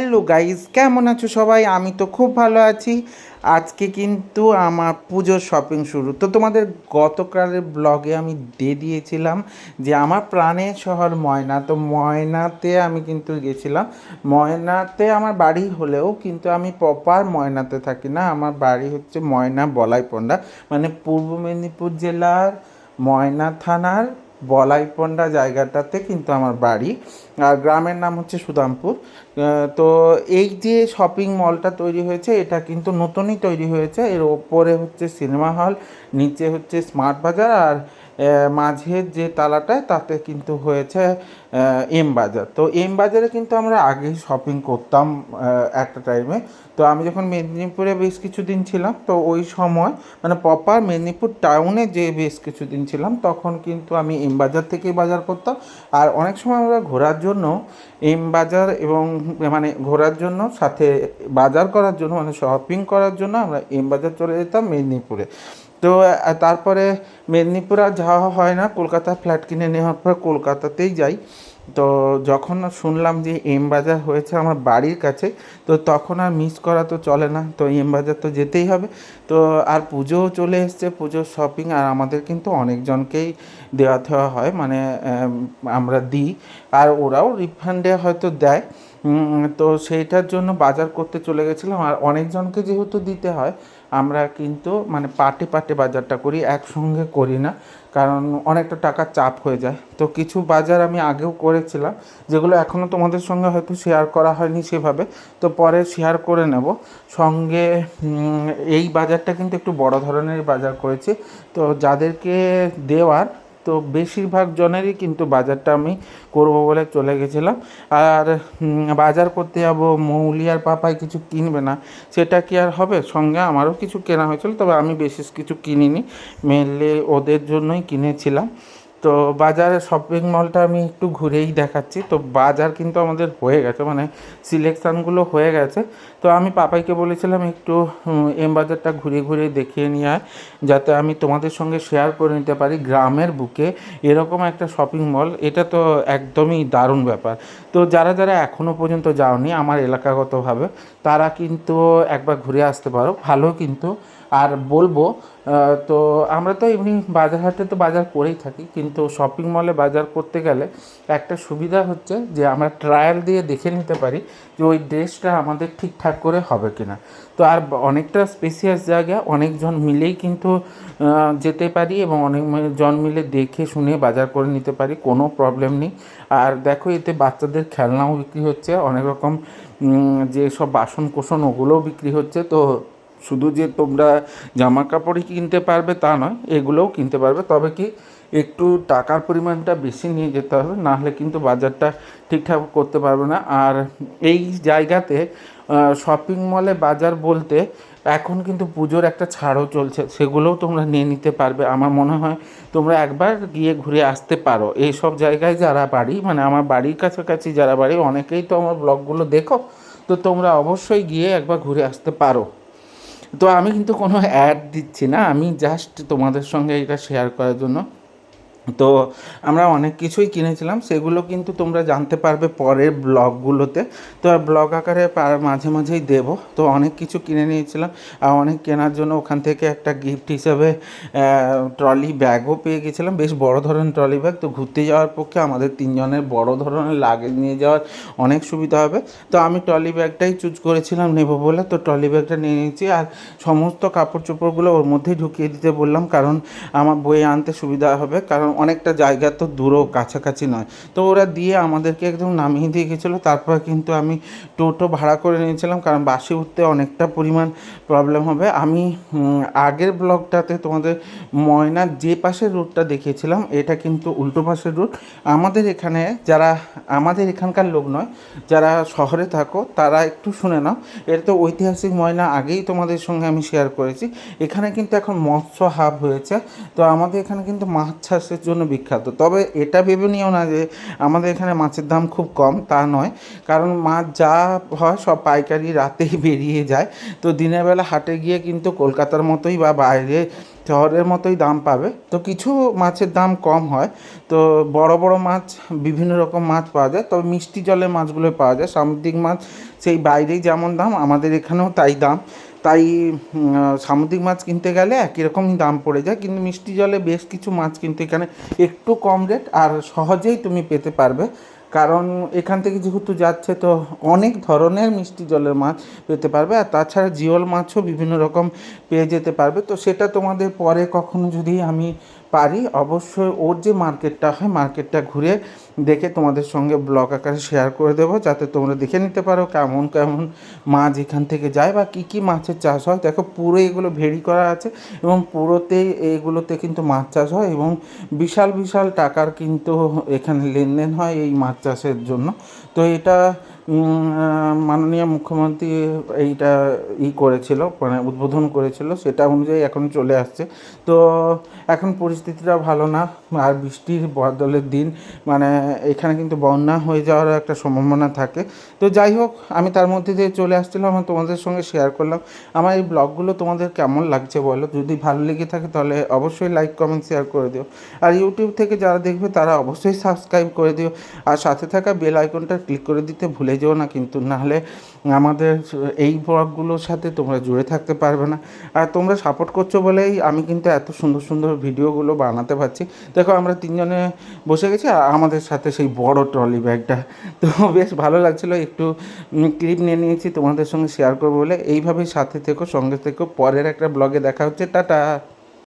Hello guys, কেমন আছো সবাই? আমি তো খুব ভালো আছি। আজকে কিন্তু আমার পুজোর শপিং শুরু। তো তোমাদের গতকালের ব্লগে আমি দিয়ে দিয়েছিলাম যে আমার প্রাণের শহর ময়না। তো ময়নাতে আমি কিন্তু গেছিলাম। ময়নাতে আমার বাড়ি হলেও কিন্তু আমি প্রপার ময়নাতে থাকি না। আমার বাড়ি হচ্ছে ময়না বলাইপন্ডা মানে পূর্ব মেদিনীপুর জেলার ময়না থানার বলাইপন্ডা জায়গাটাতে কিন্তু আমার বাড়ি। আর গ্রামের নাম হচ্ছে সুদামপুর। তো এই যে শপিং মলটা তৈরি হয়েছে, এটা কিন্তু নতুনই তৈরি হয়েছে। এর ওপরে হচ্ছে সিনেমা হল নিচে হচ্ছে স্মার্ট বাজার, আর মাঝের যে তালাটায় তাতে কিন্তু হয়েছে এম বাজার। তো এম বাজারে কিন্তু আমরা আগে শপিং করতাম একটা টাইমে তো আমি যখন মেদিনীপুরে বেশ কিছুদিন ছিলাম, তো ওই সময় মানে প্রপার মেদিনীপুর টাউনে যে বেশ কিছুদিন ছিলাম, তখন কিন্তু আমি এম বাজার থেকেই বাজার করতাম। আর অনেক সময় আমরা ঘোরার জন্য এম বাজার এবং মানে ঘোরার জন্য, সাথে বাজার করার জন্য মানে শপিং করার জন্য আমরা এম বাজার চলে যেতাম মেদিনীপুরে। তো তারপরে মেদিনীপুর আর যাওয়া হয় না। কলকাতা ফ্ল্যাট কিনে নেওয়ার পর কলকাতাতেই যাই। তো, যখন শুনলাম যে এম বাজার হয়েছে আমার বাড়ির কাছে, তো তখন আর মিস করা তো চলে না। তো এম বাজার তো যেতেই হবে। তো, আর পুজোও চলে এসছে, পুজোর শপিং আর আমাদের কিন্তু অনেকজনকেই দেওয়া দেওয়া হয়। মানে আমরা দিই। আর ওরাও রিফান্ডে হয়তো দেয়। তো সেইটার জন্য বাজার করতে চলে গেছিলাম। আর অনেকজনকে যেহেতু দিতে হয় আমরা কিন্তু মানে পার্টি পার্টি বাজারটা করি, একসঙ্গে করি না। কারণ অনেকটা টাকা চাপ হয়ে যায়। তো কিছু বাজার আমি আগেও করেছিলাম, যেগুলো এখনও তোমাদের সঙ্গে হয়তো শেয়ার করা হয়নি সেভাবে। তো পরে শেয়ার করে নেব। সঙ্গে এই বাজারটা কিন্তু একটু বড় ধরনের বাজার করেছি। তো যাদেরকে দেওয়ার তো বেশিরভাগ জনেরই কিন্তু বাজারটা আমি করব বলে চলে গেছিলাম। আর বাজার করতে যাব, মৌলিয়ার পাপায় কিছু কিনবে না, সেটা কি আর হবে? সঙ্গে আমারও কিছু কেনা হয়েছিল, তবে আমি বেশি কিছু কিনিনি। মেনলি ওদের জন্যই কিনেছিলাম। তো বাজারে শপিং মলটা আমি একটু ঘুরেই দেখাচ্ছি। তো বাজার কিন্তু আমাদের হয়ে গেছে মানে সিলেকশানগুলো হয়ে গেছে। তো আমি পাপাইকে বলেছিলাম, একটু এম বাজারটা ঘুরে ঘুরে দেখিয়ে নিয়ে আয়, যাতে আমি তোমাদের সঙ্গে শেয়ার করে নিতে পারি গ্রামের বুকে। এরকম একটা শপিং মল এটা তো একদমই দারুণ ব্যাপার। তো যারা যারা এখনও পর্যন্ত যাওনি, আমার এলাকাগতভাবে, তারা কিন্তু একবার ঘুরে আসতে পারো। ভালো কিন্তু আর বলব তো আমরা তো এমনি বাজার হাটে তো বাজার করেই থাকি কিন্তু শপিং মলে বাজার করতে গেলে একটা সুবিধা হচ্ছে যে আমরা ট্রায়াল দিয়ে দেখে নিতে পারি যে ওই ড্রেসটা আমাদের ঠিকঠাক করে হবে কিনা। তো আর অনেকটা স্পেসিয়াস জায়গা অনেকজন মিলেই কিন্তু যেতে পারি এবং অনেক জন মিলে দেখে শুনে বাজার করে নিতে পারি কোনো প্রবলেম নেই। আর দেখো এতে বাচ্চাদের খেলনাও বিক্রি হচ্ছে অনেক রকম উম, যে সব বাসন কোসন ওগুলোও বিক্রি হচ্ছে তো শুধু যে তোমরা জামা কাপড়ই কিনতে পারবে তা নয়, এগুলোও কিনতে পারবে। তবে কি একটু টাকার পরিমাণটা বেশি নিয়ে যেতে হবে, না হলে কিন্তু বাজারটা ঠিকঠাক করতে পারবে না। আর এই জায়গাতে শপিং মলে বাজার বলতে এখন কিন্তু পুজোর একটা ছাড়ও চলছে, সেগুলোও তোমরা নিয়ে নিতে পারবে। আমার মনে হয় তোমরা একবার গিয়ে ঘুরে আসতে পারো। এই সব জায়গায় যারা বাড়ি মানে আমার বাড়ির কাছাকাছি যারা বাড়ি, অনেকেই তো আমার ব্লগগুলো দেখো, তো তোমরা অবশ্যই গিয়ে একবার ঘুরে আসতে পারো। তো আমি কিন্তু কোনো অ্যাড দিচ্ছি না, আমি জাস্ট তোমাদের সঙ্গে এটা শেয়ার করার জন্য। তো আমরা অনেক কিছুই কিনেছিলাম, সেগুলো কিন্তু তোমরা জানতে পারবে পরের ব্লগগুলোতে। তো ব্লগ আকারে মাঝে মাঝেই দেব। তো অনেক কিছু কিনে নিয়েছিলাম, আর অনেক কেনার জন্য ওখান থেকে একটা গিফট হিসেবে ট্রলি ব্যাগও পেয়ে গেছিলাম। বেশ বড় ধরনের ট্রলি ব্যাগ তো ঘুরতে যাওয়ার পক্ষে আমাদের তিনজনের বড় ধরনের লাগেজ নিয়ে যাওয়ার অনেক সুবিধা হবে। তো আমি ট্রলি ব্যাগটাই চুজ করেছিলাম, নেব বলে। তো ট্রলি ব্যাগটা নিয়ে নিয়েছি, আর সমস্ত কাপড় চোপড়গুলো ওর মধ্যেই ঢুকিয়ে দিতে বললাম, কারণ আমার বয়ে আনতে সুবিধা হবে। কারণ অনেকটা জায়গা তো দূরও, কাছাকাছি নয়। তো ওরা দিয়ে আমাদেরকে একদম নামিয়ে দিয়ে গেছিল। তারপর কিন্তু আমি টোটো ভাড়া করে নিয়েছিলাম, কারণ বাসে উঠতে অনেকটা পরিমাণ প্রবলেম হবে। আমি আগের ব্লগটাতে তোমাদের ময়নার যে পাশের রুটটা দেখিয়েছিলাম, এটা কিন্তু উল্টো পাশের রুট আমাদের এখানে যারা, আমাদের এখানকার লোক নয়, যারা শহরে থাকো, তারা একটু শুনে নাও। এটা তো ঐতিহাসিক ময়না আগেই তোমাদের সঙ্গে আমি শেয়ার করেছি। এখানে কিন্তু এখন মৎস্য হাব হয়েছে। তো আমাদের এখানে কিন্তু মাছ চাষের জন্য বিখ্যাত। তবে এটা ভেবে নিও না যে আমাদের এখানে মাছের দাম খুব কম, তা নয়। কারণ মাছ যা হয় সব পাইকারি রাতেই বেরিয়ে যায়। তো দিনের বেলা হাটে গিয়ে কিন্তু কলকাতার মতোই বা বাইরে শহরের মতোই দাম পাবে। তো কিছু মাছের দাম কম হয়। তো বড় বড় মাছ, বিভিন্ন রকম মাছ পাওয়া যায়। তবে মিষ্টি জলের মাছগুলো পাওয়া যায়। সামুদ্রিক মাছ, সেই বাইরেই যেমন দাম, আমাদের এখানেও তাই দাম। তাই সামুদ্রিক মাছ কিনতে গেলে একই রকমই দাম পড়ে যায়। কিন্তু মিষ্টি জলে বেশ কিছু মাছ কিন্তু এখানে একটু কম রেট, আর সহজেই তুমি পেতে পারবে। কারণ এখান থেকে যেহেতু যাচ্ছে, তো অনেক ধরনের মিষ্টি জলের মাছ পেতে পারবে। আর তাছাড়া জিওল মাছও বিভিন্ন রকম পেয়ে যেতে পারবে। তো সেটা তোমাদের পরে কখনো যদি আমি পারি। অবশ্যই ওর যে মার্কেটটা হয়, মার্কেটটা ঘুরে দেখে তোমাদের সঙ্গে ব্লগ আকারে শেয়ার করে দেবো, যাতে তোমরা দেখে নিতে পারো কেমন কেমন মাছ এখান থেকে যায় বা কী কী মাছের চাষ হয়। দেখো পুরো এগুলো ভেরি করা আছে এবং পুরোতেই এগুলোতে কিন্তু মাছ চাষ হয় এবং বিশাল বিশাল টাকার কিন্তু এখানে লেনদেন হয় এই মাছ চাষের জন্য। তো এটা মাননীয় মুখ্যমন্ত্রী এইটা ই করেছিল মানে উদ্বোধন করেছিল, সেটা অনুযায়ী এখন চলে আসছে। তো এখন পরিস্থিতিটা ভালো না, আর বৃষ্টির বদলের দিন মানে এখানে কিন্তু বন্যা হয়ে যাওয়ার একটা সম্ভাবনা থাকে। তো যাই হোক, আমি তার মধ্যে দিয়ে চলে আসছিলাম আমি তোমাদের সঙ্গে শেয়ার করলাম। আমার এই ব্লগগুলো তোমাদের কেমন লাগছে বলো? যদি ভালো লেগে থাকে তাহলে অবশ্যই লাইক কমেন্ট শেয়ার করে দিও। আর ইউটিউব থেকে যারা দেখবে তারা অবশ্যই সাবস্ক্রাইব করে দিও। আর সাথে থাকা বেল আইকনটা ক্লিক করে দিতে ভুলে যেও না, কিন্তু নাহলে আমাদের এই ব্লগগুলোর সাথে তোমরা জুড়ে থাকতে পারবে না। আর তোমরা সাপোর্ট করছ বলেই আমি কিন্তু এত সুন্দর সুন্দর ভিডিওগুলো বানাতে পারছি। দেখো আমরা তিনজনে বসে গেছি, আর আমাদের সাথে সেই বড় ট্রলি ব্যাগটা তো বেশ ভালো লাগছিল, একটু ক্লিপ নিয়ে নিয়েছি তোমাদের সঙ্গে শেয়ার করব বলে। এইভাবেই সাথে থেকো, সঙ্গে থেকো। পরের একটা ব্লগে দেখা হচ্ছে। টাটা!